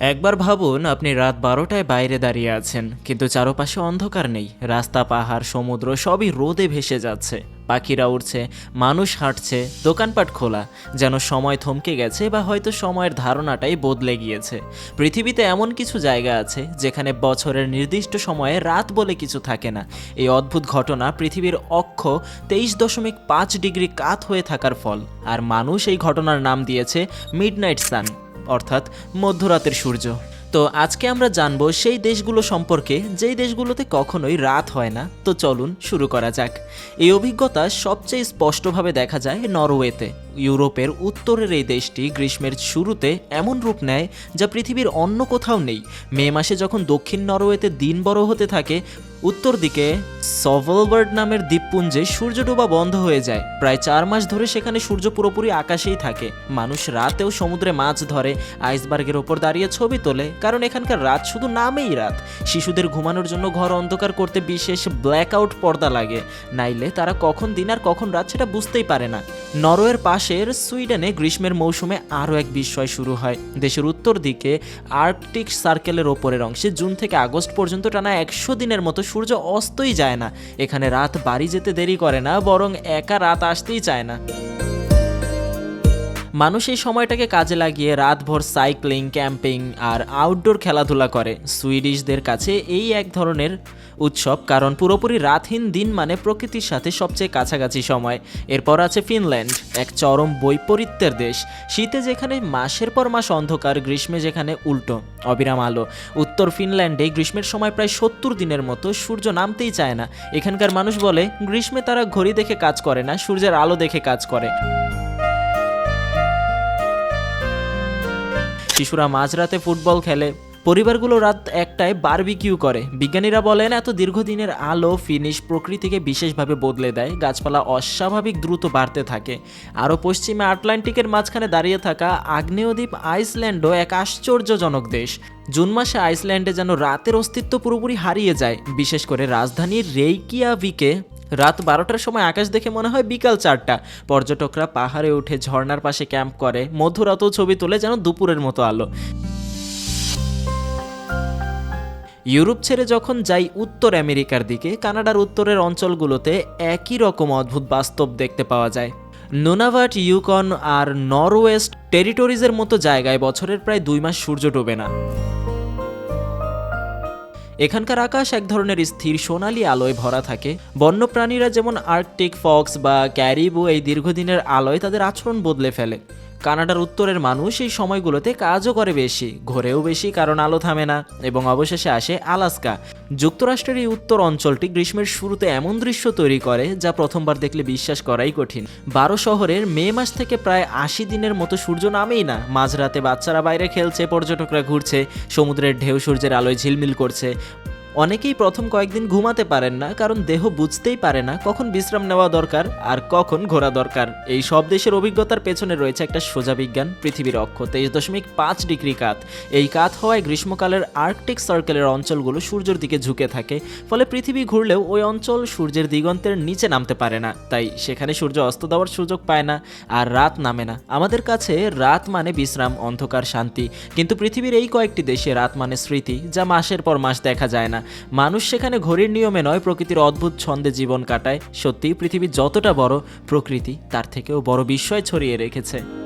একবার ভাবুন, আপনি রাত বারোটায় বাইরে দাঁড়িয়ে আছেন, কিন্তু চারপাশে অন্ধকার নেই। রাস্তা, পাহাড়, সমুদ্র সবই রোদে ভেসে যাচ্ছে। পাখিরা উড়ছে, মানুষ হাঁটছে, দোকানপাট খোলা, যেন সময় থমকে গেছে বা হয়তো সময়ের ধারণাটাই বদলে গিয়েছে। পৃথিবীতে এমন কিছু জায়গা আছে, যেখানে বছরের নির্দিষ্ট সময়ে রাত বলে কিছু থাকে না। এই অদ্ভুত ঘটনা পৃথিবীর অক্ষ তেইশ দশমিক পাঁচ ডিগ্রি কাত হয়ে থাকার ফল। আর মানুষ এই ঘটনার নাম দিয়েছে মিডনাইট সান। অর্থাৎ মধ্যরাতের সূর্য। তো আজকে আমরা জানব সেই দেশগুলো সম্পর্কে, যেই দেশগুলোতে কখনোই রাত হয় না। তো চলুন শুরু করা যাক। এই অভিজ্ঞতা সবচেয়ে স্পষ্টভাবে দেখা যায় নরওয়েতে। ইউরোপের উত্তরের এই দেশটি গ্রীষ্মের শুরুতে এমন রূপ নেয় যা পৃথিবীর অন্য কোথাও নেই। মে মাসে যখন দক্ষিণ নরওয়েতে দিন বড় হতে থাকে, উত্তর দিকে সভলবার্ড নামের দ্বীপপুঞ্জে সূর্য ডোবা বন্ধ হয়ে যায়। প্রায় চার মাস ধরে সেখানে সূর্য পুরোপুরি আকাশেই থাকে। মানুষ রাতেও সমুদ্রে মাছ ধরে, আইসবার্গের ওপর দাঁড়িয়ে ছবি তোলে, কারণ এখানকার রাত শুধু নামেই রাত। শিশুদের ঘুমানোর জন্য ঘর অন্ধকার করতে বিশেষ ব্ল্যাক আউট পর্দা লাগে। নাইলে তারা কখন দিন আর কখন রাত সেটা বুঝতেই পারে না। নরওয়ের পাশের সুইডেনে গ্রীষ্মের মৌসুমে আরও এক বিস্ময় শুরু হয়। দেশের উত্তর দিকে আর্কটিক সার্কেলের ওপরের অংশে জুন থেকে আগস্ট পর্যন্ত টানা একশো দিনের মতো সূর্য অস্তই যায় না। এখানে রাত বাড়ি যেতে দেরি করে না, বরং একা রাত আসতেই চায় না। মানুষ এই সময়টাকে কাজে লাগিয়ে রাতভর সাইক্লিং, ক্যাম্পিং আর আউটডোর খেলাধুলা করে। সুইডিশদের কাছে এই এক ধরনের উৎসব কারণ পুরোপুরি রাতহীন দিন মানে প্রকৃতির সাথে সবচেয়ে কাছাকাছি সময়। এরপর আছে ফিনল্যান্ড, এক চরম বৈপরীত্যের দেশ। শীতে যেখানে মাসের পর মাস অন্ধকার, গ্রীষ্মে যেখানে উল্টো অবিরাম আলো। উত্তর ফিনল্যান্ডে গ্রীষ্মের সময় প্রায় সত্তর দিনের মতো সূর্য নামতেই চায় না। এখানকার মানুষ বলে, গ্রীষ্মে তারা ঘড়ি দেখে কাজ করে না, সূর্যের আলো দেখে কাজ করে। শিশুরা মাঝরাতে ফুটবল খেলে। পরিবারগুলো রাত একটায় বারবিকিউ করে। বিজ্ঞানীরা বলেন, এত দীর্ঘদিনের আলো ফিনিশ প্রকৃতিকে বিশেষভাবে বদলে দেয়। গাছপালা অস্বাভাবিক দ্রুত বাড়তে থাকে। আরও পশ্চিমে আটলান্টিকের মাঝখানে দাঁড়িয়ে থাকা আগ্নেয়দ্বীপ আইসল্যান্ডও এক আশ্চর্যজনক দেশ। জুন মাসে আইসল্যান্ডে যেন রাতের অস্তিত্ব পুরোপুরি হারিয়ে যায়। বিশেষ করে রাজধানী রেইকিয়াভিকে রাত বারোটার সময় আকাশ দেখে মনে হয় বিকাল চারটা। পর্যটকরা পাহাড়ে উঠে ঝর্নার পাশে ক্যাম্প করে। মধ্যরাতেও ছবি তোলে যেন দুপুরের মতো আলো। ইউরোপ ছেড়ে যখন যাই উত্তর আমেরিকার দিকে, কানাডার উত্তরের অঞ্চলগুলোতে একই রকম অদ্ভুত বাস্তব দেখতে পাওয়া যায়। নুনাভাট, ইউকন আর নরওয়েস্ট টেরিটরিজের মতো জায়গায় বছরের প্রায় দুই মাস সূর্য ডোবে না। এখানকার আকাশ এক ধরনের স্থির সোনালি আলোয় ভরা থাকে। বন্যপ্রাণীরা যেমন আর্কটিক ফক্স বা ক্যারিবু এই দীর্ঘদিনের আলোয় তাদের আচরণ বদলে ফেলে। কানাডার উত্তরের মানুষ এই সময়গুলোতে কাজও করে বেশি, ঘোরেও বেশি কারণ আলো থামে না এবং অবশেষে আসে আলাস্কা। যুক্তরাষ্ট্রের এই উত্তর অঞ্চলটি গ্রীষ্মের শুরুতে এমন দৃশ্য তৈরি করে যা প্রথমবার দেখলে বিশ্বাস করাই কঠিন। বারো শহরের মে মাস থেকে প্রায় আশি দিনের মতো সূর্য নামেই না, মাঝরাতে বাচ্চারা বাইরে খেলছে, পর্যটকরা ঘুরছে, সমুদ্রের ঢেউ সূর্যের আলোয় ঝিলমিল করছে। অনেকেই প্রথম কয়েকদিন ঘুমাতে পারেন না, কারণ দেহ বুঝতেই পারে না কখন বিশ্রাম নেওয়া দরকার আর কখন ঘোরা দরকার। এই সব দেশের অভিজ্ঞতার পেছনে রয়েছে একটা সোজা বিজ্ঞান, পৃথিবীর অক্ষ, তেইশ দশমিক পাঁচ ডিগ্রি কাত। এই কাত হওয়ায় গ্রীষ্মকালের আর্কটিক সার্কেলের অঞ্চলগুলো সূর্যের দিকে ঝুঁকে থাকে, ফলে পৃথিবী ঘুরলেও ওই অঞ্চল সূর্যের দিগন্তের নিচে নামতে পারে না। তাই সেখানে সূর্য অস্ত দেওয়ার সুযোগ পায় না আর রাত নামে না। আমাদের কাছে রাত মানে বিশ্রাম, অন্ধকার, শান্তি। কিন্তু পৃথিবীর এই কয়েকটি দেশে রাত মানে স্মৃতি, যা মাসের পর মাস দেখা যায় না। মানুষ সেখানে ঘড়ির নিয়মে নয়, প্রকৃতির অদ্ভুত ছন্দে জীবন কাটায়। সত্যি পৃথিবী যতটা বড়, প্রকৃতি তার থেকেও বড় বিস্ময় ছড়িয়ে রেখেছে।